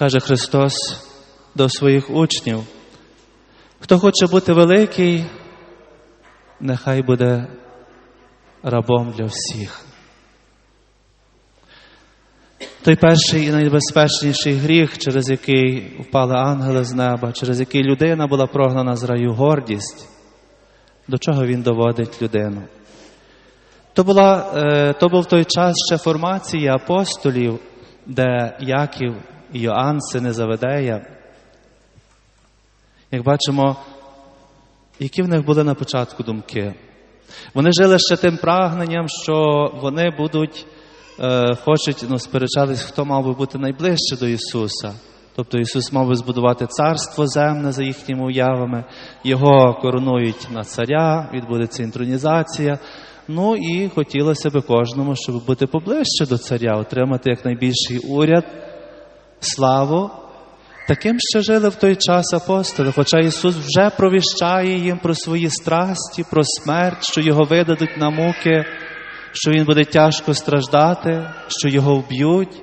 Каже Христос до своїх учнів, хто хоче бути великий, нехай буде рабом для всіх. Той перший і найбезпечніший гріх, через який впали ангели з неба, через який людина була прогнана з раю гордість, до чого він доводить людину. То, була, е, то був той час ще формації апостолів, де Яків Йоанн, сини Заведея, як бачимо, які в них були на початку думки. Вони жили ще тим прагненням, що вони будуть, е, хочуть, ну, сперечались, хто мав би бути найближче до Ісуса. Тобто Ісус мав би збудувати царство земне за їхніми уявами, Його коронують на царя, відбудеться інтронізація. Ну і хотілося б кожному, щоб бути поближче до царя, отримати якнайбільший уряд, славу. Таким ще жили в той час апостоли, хоча Ісус вже провіщає їм про свої страсті, про смерть, що Його видадуть на муки, що Він буде тяжко страждати, що Його вб'ють,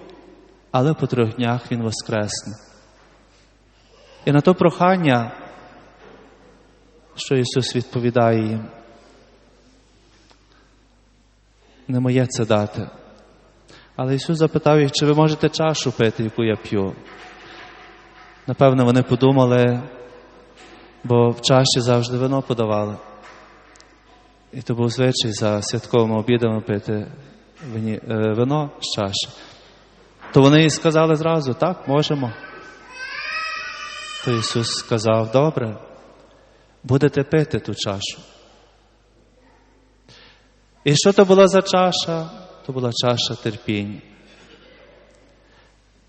але по трьох днях Він воскресне. І на то прохання, що Ісус відповідає їм, не моє це дати. Але Ісус запитав їх, чи ви можете чашу пити, яку я п'ю. Напевно, вони подумали, бо в чаші завжди вино подавали. І то був звичай за святковими обідами пити е, вино з чаші. То вони і сказали зразу, так, можемо. То Ісус сказав, добре, будете пити ту чашу. І що то була за чаша? То була чаша терпінь.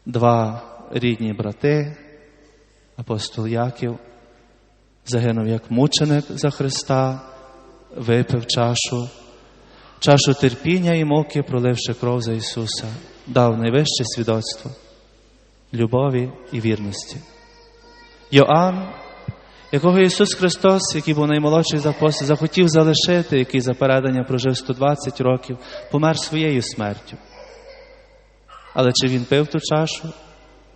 Два рідні брати, апостол Яків, загинув як мученик за Христа, випив чашу, чашу терпіння і муки, проливши кров за Ісуса, дав найвище свідоцтво любові і вірності. Йоанн, якого Ісус Христос, який був наймолодший з апостолів, захотів залишити, який за передання прожив 120 років, помер своєю смертю. Але чи він пив ту чашу?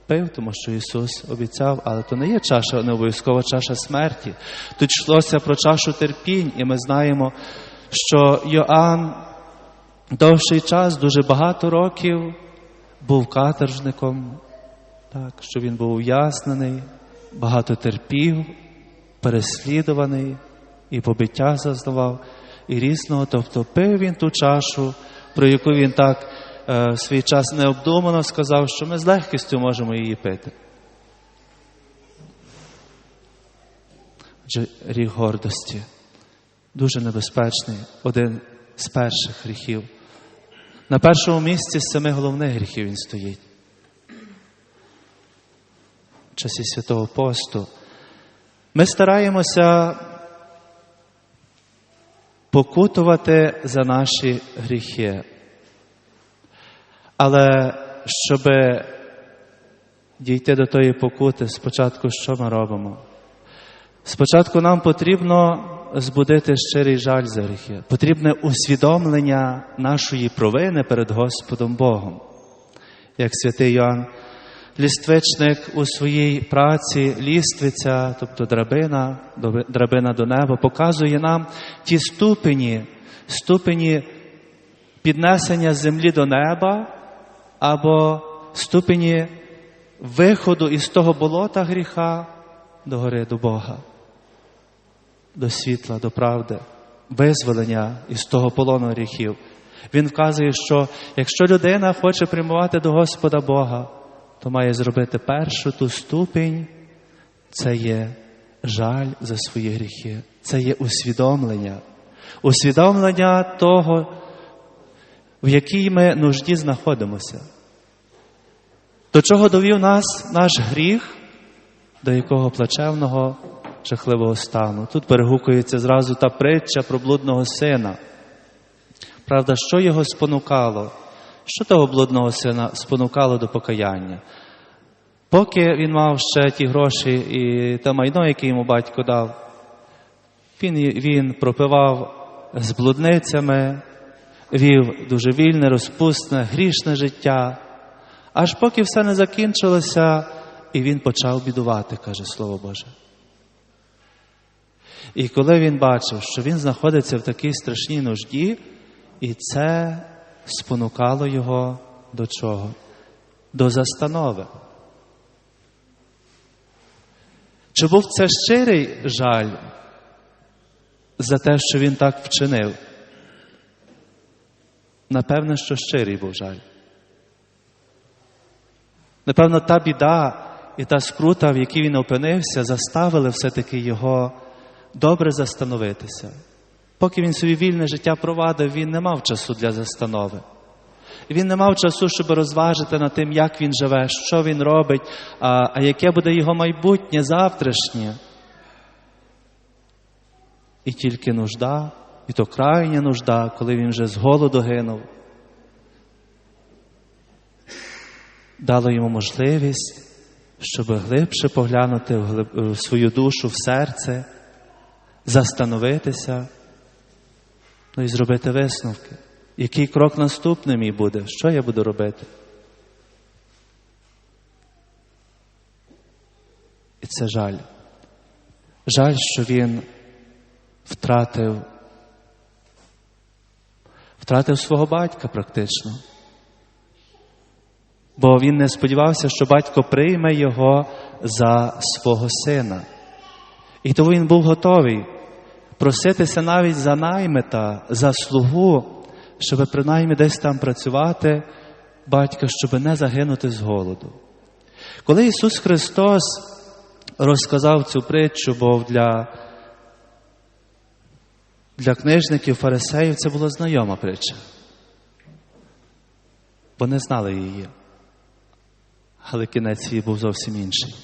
Пив, тому що Ісус обіцяв, але то не є чаша, не обов'язкова чаша смерті. Тут йшлося про чашу терпінь, і ми знаємо, що Йоанн довший час, дуже багато років, був каторжником, так, що він був ув'язнений, багато терпів, переслідуваний і побиття зазнавав, і різного. Тобто пив він ту чашу, про яку він так е, в свій час необдумано сказав, що ми з легкістю можемо її пити. Отже, гріх гордості дуже небезпечний, один з перших гріхів. На першому місці з семи головних гріхів він стоїть. В часі Святого Посту. Ми стараємося покутувати за наші гріхи. Але щоб дійти до тої покути, спочатку що ми робимо? Спочатку нам потрібно збудити щирий жаль за гріхи. Потрібне усвідомлення нашої провини перед Господом Богом. Як святий Йоанн Ліствичник у своїй праці ліствиця, тобто драбина, драбина до неба, показує нам ті ступені, ступені піднесення землі до неба або ступені виходу із того болота гріха до гори до Бога, до світла, до правди, визволення із того полону гріхів. Він вказує, що якщо людина хоче прямувати до Господа Бога, то має зробити першу ту ступінь, це є жаль за свої гріхи, це є усвідомлення, усвідомлення того, в якій ми нужді знаходимося. До чого довів нас наш гріх, до якого плачевного, жахливого стану. Тут перегукується зразу та притча про блудного сина. Правда, що його спонукало? Що того блудного сина спонукало до покаяння? Поки він мав ще ті гроші і те майно, яке йому батько дав, він, він пропивав з блудницями, вів дуже вільне, розпусне, грішне життя. Аж поки все не закінчилося, і він почав бідувати, каже Слово Боже. І коли він бачив, що він знаходиться в такій страшній нужді, і це спонукало його до чого? До застанови. Чи був це щирий жаль за те, що він так вчинив? Напевно, що щирий був жаль. Напевно, та біда і та скрута, в якій він опинився, заставили все-таки його добре застановитися. Поки він собі вільне життя провадив, він не мав часу для застанови. Він не мав часу, щоб розважити над тим, як він живе, що він робить, а, а яке буде його майбутнє завтрашнє. І тільки нужда, і то крайня нужда, коли він вже з голоду гинув, дало йому можливість, щоб глибше поглянути в, свою душу, в серце, застановитися, ну і зробити висновки. Який крок наступний мій буде? Що я буду робити? І це жаль. Жаль, що він втратив, втратив свого батька практично. Бо він не сподівався, що батько прийме його за свого сина. І тому він був готовий проситися навіть за наймита, за слугу, щоб принаймні десь там працювати батька, щоб не загинути з голоду. Коли Ісус Христос розказав цю притчу, бо для, для книжників, фарисеїв це була знайома притча, бо не знали її, але кінець її був зовсім інший.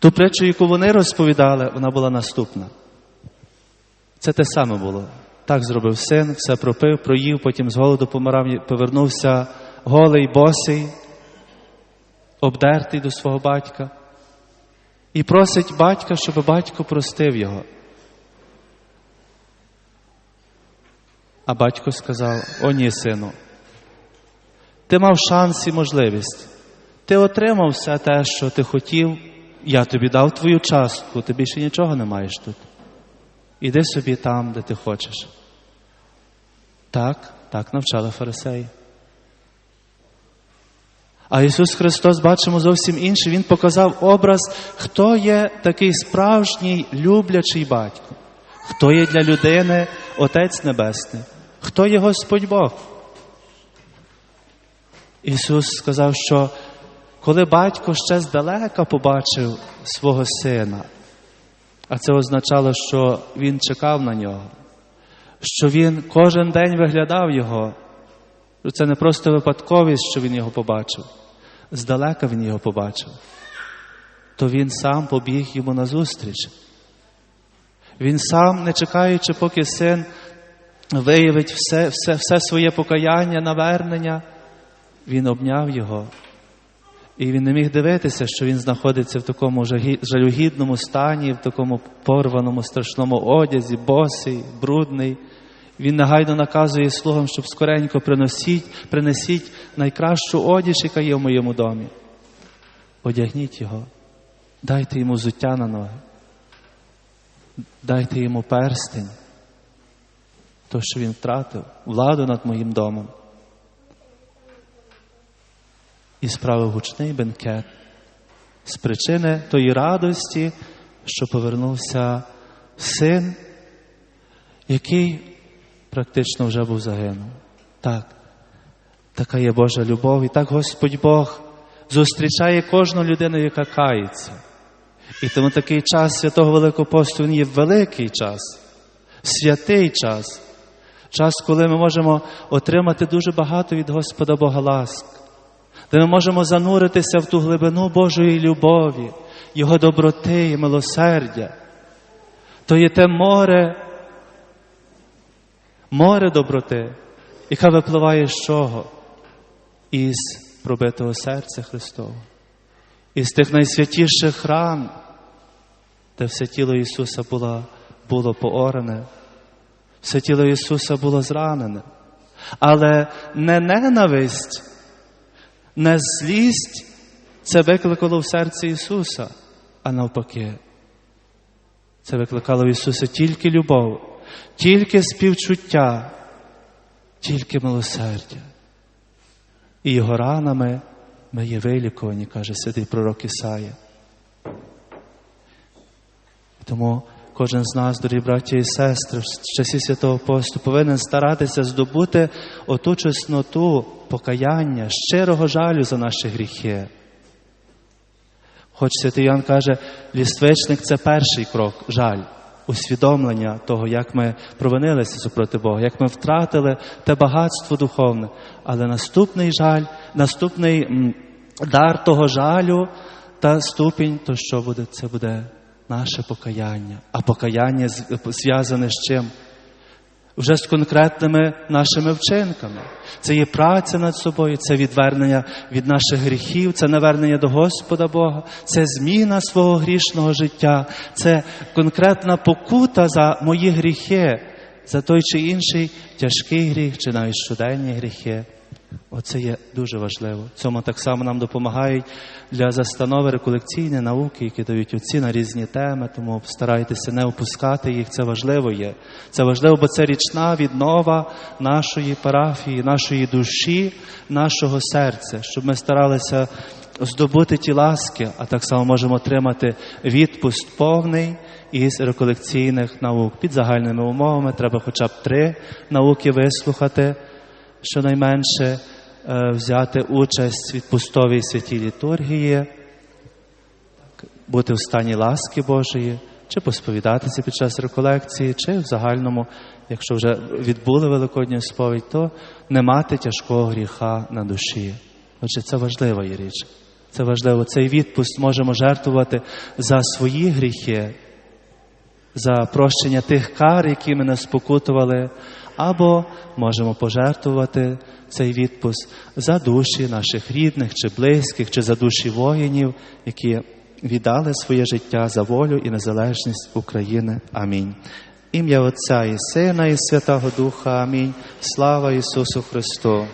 Ту притчу, яку вони розповідали, вона була наступна. Це те саме було. Так зробив син, все пропив, проїв, потім з голоду помирав, повернувся голий, босий, обдертий до свого батька. І просить батька, щоб батько простив його. А батько сказав: О, ні, сину, ти мав шанс і можливість. Ти отримав все те, що ти хотів, я тобі дав твою частку, ти більше нічого не маєш тут. Іди собі там, де ти хочеш. Так, так навчали фарисеї. А Ісус Христос, бачимо зовсім інше. Він показав образ, хто є такий справжній люблячий батько, хто є для людини Отець Небесний, хто є Господь Бог. Ісус сказав, що коли батько ще здалека побачив свого сина, а це означало, що він чекав на нього, що він кожен день виглядав його. Це не просто випадковість, що він його побачив. Здалека він його побачив. То він сам побіг йому назустріч. Він сам, не чекаючи, поки син виявить все, все, все своє покаяння, навернення, він обняв його. І він не міг дивитися, що він знаходиться в такому жалюгідному стані, в такому порваному страшному одязі, босий, брудний. Він негайно наказує слугам, щоб скоренько приносіть, принесіть найкращу одіж, яка є в моєму домі. Одягніть його, дайте йому зуття на ноги, дайте йому перстень, то, що він втратив, владу над моїм домом. І справив гучний бенкет з причини тої радості, що повернувся син, який практично вже був загинув. Так, така є Божа любов, і так Господь Бог зустрічає кожну людину, яка кається. І тому такий час святого Великого посту він є великий час, святий час, час, коли ми можемо отримати дуже багато від Господа Бога ласк, де ми можемо зануритися в ту глибину Божої любові, Його доброти і милосердя. То є те море, море доброти, яка випливає з чого? Із пробитого серця Христового, із тих найсвятіших ран, де все тіло Ісуса було, було поорене, все тіло Ісуса було зранене. Але не ненависть, Не злість це викликало в серці Ісуса, а навпаки. Це викликало в Ісуса тільки любов, тільки співчуття, тільки милосердя. І його ранами ми є вилікувані, каже святий пророк Ісая. Тому кожен з нас, дорогі браті і сестри, в часі святого посту повинен старатися здобути оту чесноту покаяння, щирого жалю за наші гріхи. Хоч святий Ян каже, ліствичник це перший крок, жаль, усвідомлення того, як ми провинилися супроти Бога, як ми втратили те багатство духовне. Але наступний жаль, наступний дар того жалю та ступінь, то що буде? Це буде наше покаяння. А покаяння зв'язане з чим? Вже з конкретними нашими вчинками. Це є праця над собою, це відвернення від наших гріхів, це навернення до Господа Бога, це зміна свого грішного життя, це конкретна покута за мої гріхи, за той чи інший тяжкий гріх, чи навіть щоденні гріхи. Оце є дуже важливо. Цьому так само нам допомагають для застанови реколекційні науки, які дають отці на різні теми, тому старайтеся не опускати їх. Це важливо є. Це важливо, бо це річна віднова нашої парафії, нашої душі, нашого серця, щоб ми старалися здобути ті ласки, а так само можемо отримати відпуст повний із реколекційних наук. Під загальними умовами треба хоча б три науки вислухати щонайменше е, взяти участь в відпустовій святій літургії, бути в стані ласки Божої, чи посповідатися під час реколекції, чи в загальному, якщо вже відбули Великодню сповідь, то не мати тяжкого гріха на душі. Отже, це важлива є річ. Це важливо. Цей відпуст можемо жертвувати за свої гріхи, за прощення тих кар, які ми нас спокутували, або можемо пожертвувати цей відпуск за душі наших рідних чи близьких, чи за душі воїнів, які віддали своє життя за волю і незалежність України. Амінь. Ім'я Отця і Сина, і Святого Духа. Амінь. Слава Ісусу Христу!